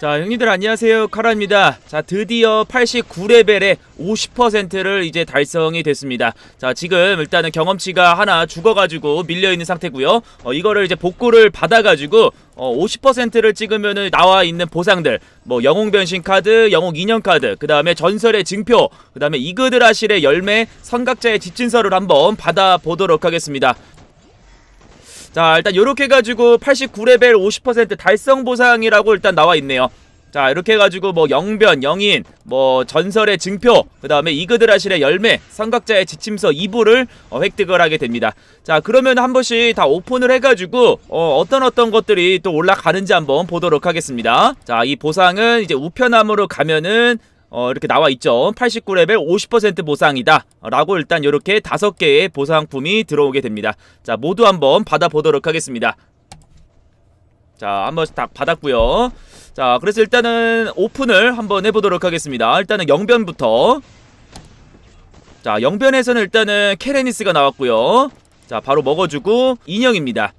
자, 형님들 안녕하세요. 카라입니다. 자, 드디어 89레벨에 50%를 이제 달성이 됐습니다. 자, 지금 일단은 경험치가 하나 죽어가지고 밀려있는 상태고요 어, 이거를 이제 복구를 받아가지고 어, 50%를 찍으면은 나와 있는 보상들, 뭐 영웅 변신 카드, 영웅 인형 카드, 그 다음에 전설의 증표, 그 다음에 이그드라실의 열매, 선각자의 지친서를 한번 받아보도록 하겠습니다. 자 일단 요렇게 해가지고 89레벨 50% 달성 보상이라고 일단 나와 있네요. 자 이렇게 해가지고 뭐 영변 영인 뭐 전설의 증표 그 다음에 이그드라실의 열매 삼각자의 지침서 2부를 어, 획득을 하게 됩니다. 자 그러면 한 번씩 다 오픈을 해가지고 어, 어떤 어떤 것들이 또 올라가는지 한번 보도록 하겠습니다. 자 이 보상은 이제 우편함으로 가면은 어, 이렇게 나와 있죠. 89레벨 50% 보상이다. 라고 일단 이렇게 다섯 개의 보상품이 들어오게 됩니다. 자, 모두 한번 받아보도록 하겠습니다. 자, 한번 다 받았고요. 자, 그래서 일단은 오픈을 한번 해보도록 하겠습니다. 일단은 영변부터. 자, 영변에서는 일단은 케레니스가 나왔고요. 자, 바로 먹어주고 인형입니다.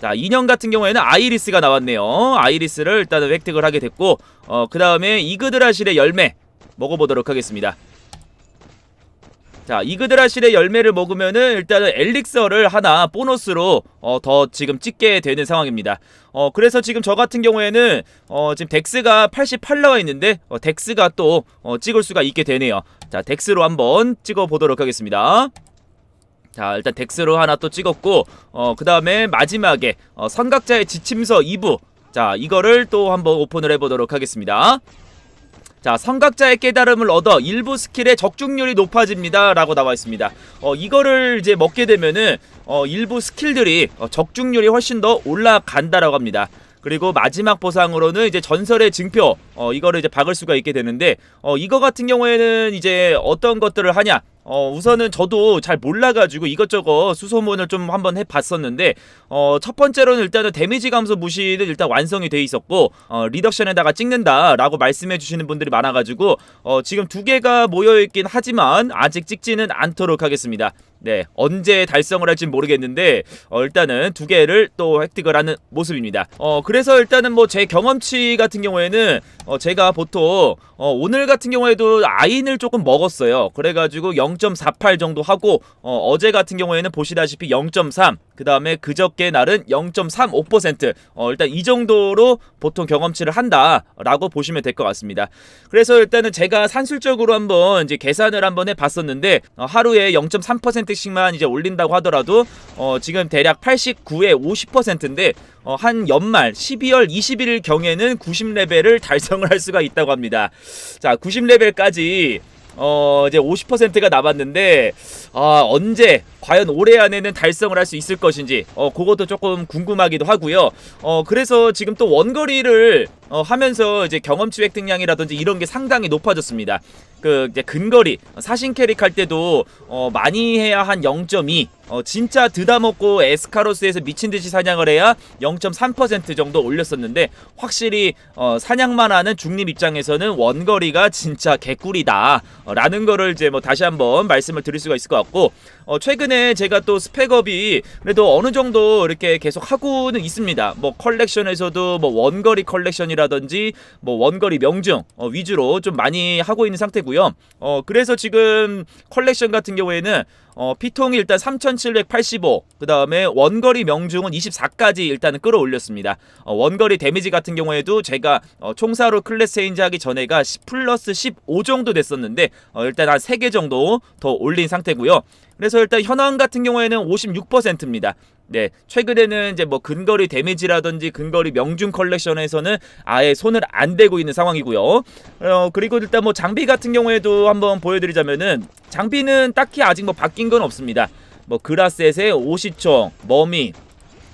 자, 인형 같은 경우에는 아이리스가 나왔네요. 아이리스를 일단은 획득을 하게 됐고, 어, 그 다음에 이그드라실의 열매 먹어보도록 하겠습니다. 자, 이그드라실의 열매를 먹으면은 일단은 엘릭서를 하나 보너스로 어, 더 지금 찍게 되는 상황입니다. 어, 그래서 지금 저 같은 경우에는 어, 지금 덱스가 88 나와 있는데 어, 덱스가 또 어, 찍을 수가 있게 되네요. 자, 덱스로 한번 찍어 보도록 하겠습니다. 자 일단 덱스로 하나 또 찍었고 어 그 다음에 마지막에 어, 선각자의 지침서 2부. 자 이거를 또 한번 오픈을 해보도록 하겠습니다. 자 선각자의 깨달음을 얻어 일부 스킬의 적중률이 높아집니다. 라고 나와 있습니다. 어 이거를 이제 먹게 되면은 어 일부 스킬들이 어, 적중률이 훨씬 더 올라간다라고 합니다. 그리고 마지막 보상으로는 이제 전설의 증표 어 이거를 이제 박을 수가 있게 되는데 어 이거 같은 경우에는 이제 어떤 것들을 하냐 어 우선은 저도 잘 몰라가지고 이것저것 수소문을 좀 한번 해봤었는데 어 첫 번째로는 일단은 데미지 감소 무시는 일단 완성이 돼 있었고 어 리덕션에다가 찍는다라고 말씀해 주시는 분들이 많아가지고 어 지금 두 개가 모여 있긴 하지만 아직 찍지는 않도록 하겠습니다. 네 언제 달성을 할진 모르겠는데 어 일단은 두 개를 또 획득을 하는 모습입니다. 어 그래서 일단은 뭐 제 경험치 같은 경우에는 어 제가 보통 어 오늘 같은 경우에도 아인을 조금 먹었어요. 그래가지고 0.48 정도 하고 어 어제 같은 경우에는 보시다시피 0.3 그 다음에 그저께 날은 0.35% 어, 일단 이 정도로 보통 경험치를 한다라고 보시면 될 것 같습니다. 그래서 일단은 제가 산술적으로 한번 이제 계산을 한번 해봤었는데 어, 하루에 0.3% 씩만 이제 올린다고 하더라도 어, 지금 대략 89에 50%인데 어, 한 연말 12월 21일 경에는 90레벨을 달성을 할 수가 있다고 합니다. 자, 90레벨까지 어 이제 50%가 남았는데 아 언제 과연 올해 안에는 달성을 할 수 있을 것인지 어 그것도 조금 궁금하기도 하고요. 어 그래서 지금 또 원거리를 어 하면서 이제 경험치 획득량이라든지 이런 게 상당히 높아졌습니다. 그 이제 근거리 사신 캐릭 할 때도 어 많이 해야 한 0.2. 어 진짜 드다 먹고 에스카로스에서 미친 듯이 사냥을 해야 0.3% 정도 올렸었는데 확실히 어 사냥만 하는 중립 입장에서는 원거리가 진짜 개꿀이다. 어, 라는 거를 이제 뭐 다시 한번 말씀을 드릴 수가 있을 것 같고 어 최근에 제가 또 스펙업이 그래도 어느 정도 이렇게 계속 하고는 있습니다. 뭐 컬렉션에서도 뭐 원거리 컬렉션이라든지 뭐 원거리 명중 어 위주로 좀 많이 하고 있는 상태고 요. 어 그래서 지금 컬렉션 같은 경우에는 어, 피통이 일단 3785, 그 다음에 원거리 명중은 24까지 일단은 끌어올렸습니다. 어, 원거리 데미지 같은 경우에도 제가 어, 총사로 클래스 체인지 하기 전에가 10 플러스 15 정도 됐었는데, 어, 일단 한 3개 정도 더 올린 상태고요. 그래서 일단 현황 같은 경우에는 56%입니다. 네, 최근에는 이제 뭐 근거리 데미지라든지 근거리 명중 컬렉션에서는 아예 손을 안 대고 있는 상황이고요. 어, 그리고 일단 뭐 장비 같은 경우에도 한번 보여드리자면은 장비는 딱히 아직 뭐 바뀐 건 없습니다. 뭐 그라셋의 오시총, 머미,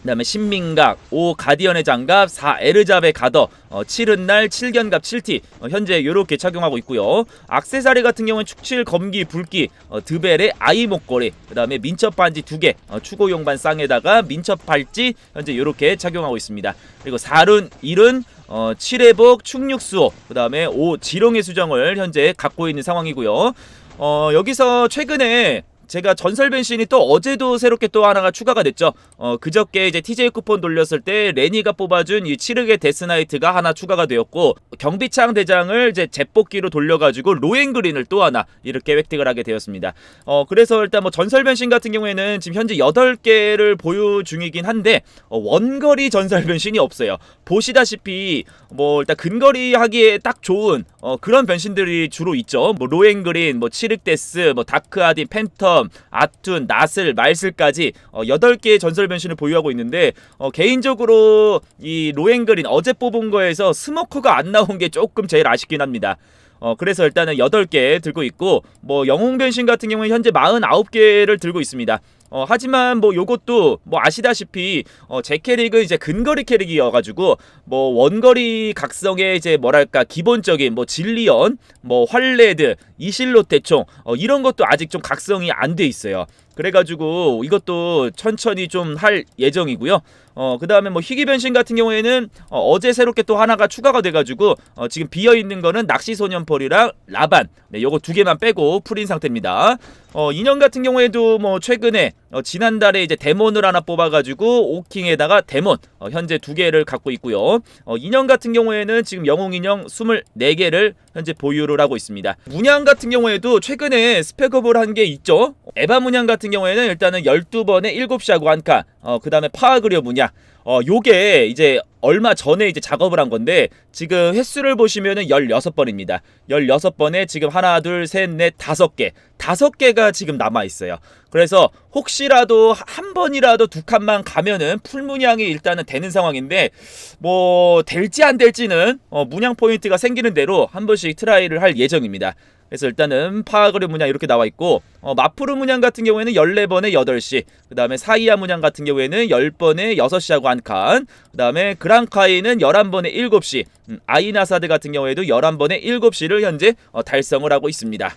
그다음에 신민각, 5 가디언의 장갑, 4 에르잡의 가더, 어, 7은 날 7견갑 7T 어, 현재 이렇게 착용하고 있고요. 악세사리 같은 경우는 축칠, 검기, 불기, 어, 드벨의 아이 목걸이, 그다음에 민첩 반지 두 개, 어, 추고용 반 쌍에다가 민첩 팔찌 현재 이렇게 착용하고 있습니다. 그리고 4룬, 1은 어, 7회복, 충육수호, 그 다음에 5 지렁의 수정을 현재 갖고 있는 상황이고요. 어, 여기서 최근에 제가 전설 변신이 또 어제도 새롭게 또 하나가 추가가 됐죠. 어, 그저께 이제 TJ 쿠폰 돌렸을 때 레니가 뽑아준 이 치르게 데스나이트가 하나 추가가 되었고 경비창 대장을 이제 jet뽑기로 돌려가지고 로엔그린을 또 하나 이렇게 획득을 하게 되었습니다. 어, 그래서 일단 뭐 전설 변신 같은 경우에는 지금 현재 8개를 보유 중이긴 한데 어, 원거리 전설 변신이 없어요. 보시다시피 뭐 일단 근거리 하기에 딱 좋은 어, 그런 변신들이 주로 있죠. 뭐 로엔그린, 뭐 치르데스, 뭐 다크아딘, 팬텀, 아툰, 나슬, 말슬까지 어, 8개의 전설 변신을 보유하고 있는데 어, 개인적으로 이 로엔그린 어제 뽑은 거에서 스모커가 안 나온 게 조금 제일 아쉽긴 합니다. 어, 그래서 일단은 8개 들고 있고, 뭐, 영웅 변신 같은 경우는 현재 49개를 들고 있습니다. 어, 하지만 뭐 요것도 뭐 아시다시피 어, 제 캐릭은 이제 근거리 캐릭이어가지고 뭐 원거리 각성의 이제 뭐랄까 기본적인 뭐 진리언, 뭐 활레드, 이실로 대총 어, 이런 것도 아직 좀 각성이 안 돼 있어요. 그래가지고 이것도 천천히 좀 할 예정이고요. 어, 그 다음에 뭐 희귀 변신 같은 경우에는 어, 제 새롭게 또 하나가 추가가 돼가지고 어, 지금 비어 있는 거는 낚시 소년펄이랑 라반. 네, 요거 두 개만 빼고 풀인 상태입니다. 어, 인형 같은 경우에도 뭐 최근에 어, 지난달에 이제 데몬을 하나 뽑아가지고 오킹에다가 데몬 어, 현재 두 개를 갖고 있고요. 어, 인형 같은 경우에는 지금 영웅 인형 24개를 현재 보유를 하고 있습니다. 문양 같은 경우에도 최근에 스펙업을 한 게 있죠. 에바 문양 같은 경우에는 일단은 12번에 7시 하고 한 칸. 어, 그 다음에 파하그리어 문양. 어, 요게 이제 얼마 전에 이제 작업을 한 건데 지금 횟수를 보시면은 16번입니다. 16번에 지금 하나, 둘, 셋, 넷, 다섯 개. 다섯 개가 지금 남아 있어요. 그래서 혹시라도 한 번이라도 두 칸만 가면은 풀 문양이 일단은 되는 상황인데 뭐 될지 안 될지는 어, 문양 포인트가 생기는 대로 한 번씩 트라이를 할 예정입니다. 그래서 일단은 파그르 문양 이렇게 나와 있고 어, 마프르 문양 같은 경우에는 14번에 8시 그 다음에 사이아 문양 같은 경우에는 10번에 6시하고 한칸 그 다음에 그랑카이는 11번에 7시 음, 아이나사드 같은 경우에도 11번에 7시를 현재 어, 달성을 하고 있습니다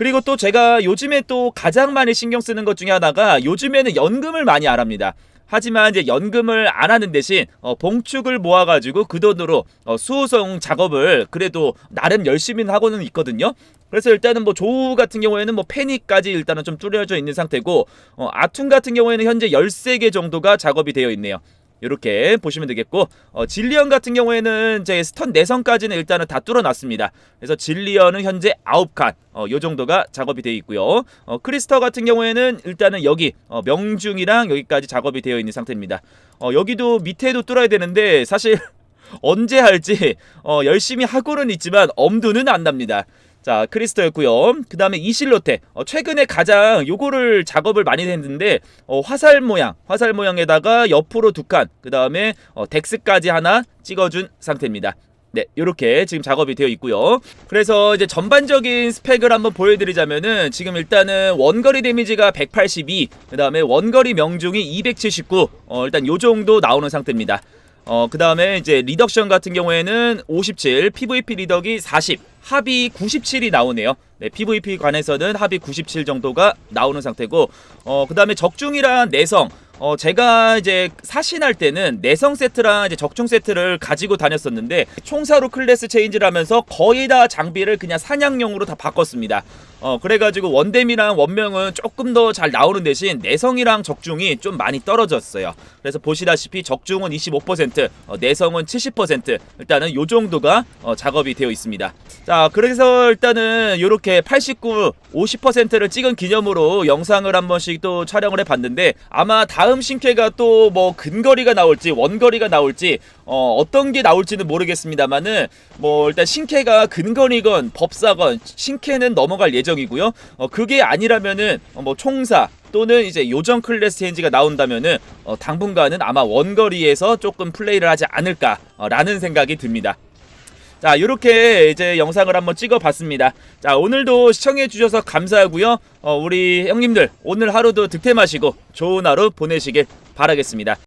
그리고 또 제가 요즘에 또 가장 많이 신경 쓰는 것 중에 하나가 요즘에는 연금을 많이 안 합니다 하지만 이제 연금을 안 하는 대신 어, 봉축을 모아가지고 그 돈으로 어, 수호성 작업을 그래도 나름 열심히 하고는 있거든요. 그래서 일단은 뭐 조우 같은 경우에는 뭐 패닉까지 일단은 좀 뚫려져 있는 상태고 어, 아툰 같은 경우에는 현재 13개 정도가 작업이 되어 있네요. 이렇게 보시면 되겠고 어, 진리언 같은 경우에는 제 스턴 내성까지는 일단은 다 뚫어놨습니다. 그래서 진리언은 현재 9칸 어, 요 정도가 작업이 되어 있고요. 어, 크리스터 같은 경우에는 일단은 여기 어, 명중이랑 여기까지 작업이 되어 있는 상태입니다. 어, 여기도 밑에도 뚫어야 되는데 사실 언제 할지 어, 열심히 하고는 있지만 엄두는 안 납니다. 자 크리스터였고요 그 다음에 이실로테 어, 최근에 가장 요거를 작업을 많이 했는데 어, 화살 모양 화살 모양에다가 옆으로 두 칸 그 다음에 어, 덱스까지 하나 찍어준 상태입니다 네, 이렇게 지금 작업이 되어 있고요. 그래서 이제 전반적인 스펙을 한번 보여드리자면은 지금 일단은 원거리 데미지가 182, 그 다음에 원거리 명중이 279, 어, 일단 요 정도 나오는 상태입니다. 어, 그 다음에 이제 리덕션 같은 경우에는 57, PVP 리덕이 40, 합이 97이 나오네요. 네, PVP 관해서는 합이 97 정도가 나오는 상태고, 어, 그 다음에 적중이랑 내성, 어 제가 이제 사신할 때는 내성 세트랑 이제 적중 세트를 가지고 다녔었는데 총사로 클래스 체인지를 하면서 거의 다 장비를 그냥 사냥용으로 다 바꿨습니다. 어 그래가지고 원뎀이랑 원명은 조금 더 잘 나오는 대신 내성이랑 적중이 좀 많이 떨어졌어요. 그래서 보시다시피 적중은 25%, 어, 내성은 70% 일단은 요 정도가 어, 작업이 되어 있습니다. 자 그래서 일단은 이렇게 89, 50%를 찍은 기념으로 영상을 한 번씩 또 촬영을 해봤는데 아마 다음 신캐가 또 뭐 근거리가 나올지 원거리가 나올지 어, 어떤 게 나올지는 모르겠습니다만은 뭐 일단 신캐가 근거리건 법사건 신캐는 넘어갈 예정이고요. 어, 그게 아니라면은 어, 뭐 총사 또는 이제 요정 클래스 체인지가 나온다면은 어, 당분간은 아마 원거리에서 조금 플레이를 하지 않을까라는 생각이 듭니다. 자, 이렇게 이제 영상을 한번 찍어봤습니다. 자, 오늘도 시청해주셔서 감사하고요. 어, 우리 형님들 오늘 하루도 득템하시고 좋은 하루 보내시길 바라겠습니다.